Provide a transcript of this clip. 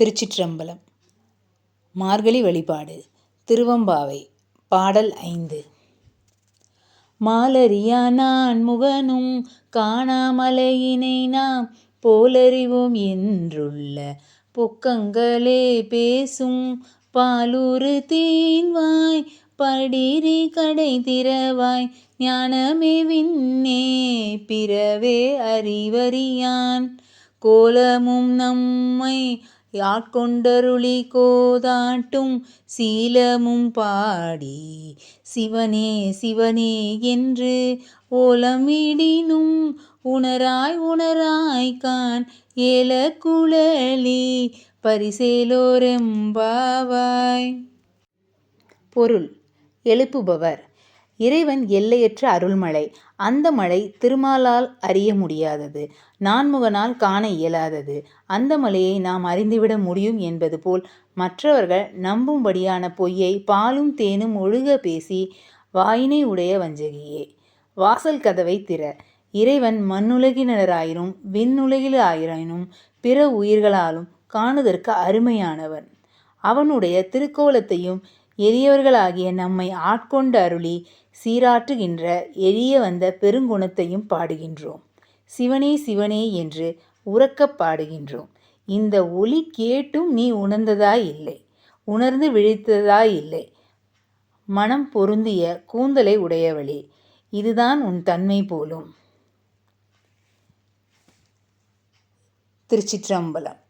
திருச்சிற்றம்பலம். மார்கழி வழிபாடு. திருவம்பாவை. பாடல் ஐந்து. மாலரியா நான் முகனும் காணாமலையினை நாம் போலறிவோம் என்றுள்ள பொக்கங்களே பேசும் பாலூறு தீன்வாய் படிரி கடை திறவாய் ஞானமே விண்ணே பிறவே அறிவறியான். கோலமும் நம்மை யாட்கொண்டருளி கோதாட்டும் சீலமும் பாடி சிவனே சிவனே என்று ஓலமிடினும் உணராய் உணராய் கான் ஏல குழலி பரிசேலோரெம்பாவாய். பொருள் எழுப்புபவர். இறைவன் எல்லையற்ற அருள்மழை. அந்த மழை திருமாலால் அறிய முடியாதது. நான்முகனால் காண இயலாதது. அந்த மலையை நாம் அறிந்துவிட முடியும் என்பது போல் மற்றவர்கள் நம்பும்படியான பொய்யை பாலும் தேனும் ஒழுக பேசி வாயினை உடைய வஞ்சகியே. வாசல் கதவை திற. இறைவன் மண்ணுலகினராயினும் விண்ணுலகிலாயினும் பிற உயிர்களாலும் காணுதற்கு அருமையானவன். அவனுடைய திருக்கோலத்தையும் எளியவர்களாகிய நம்மை ஆட்கொண்டு அருளி சீராட்டுகின்ற எளிய வந்த பெருங்குணத்தையும் பாடுகின்றோம். சிவனே சிவனே என்று உறக்கப் பாடுகின்றோம். இந்த ஒலி கேட்டும் நீ உணர்ந்ததாய் இல்லை. உணர்ந்து விழித்ததாய் இல்லை. மனம் பொருந்திய கூந்தலை உடையவளே இதுதான் உன் தன்மை போலும். திருச்சிற்றம்பலம்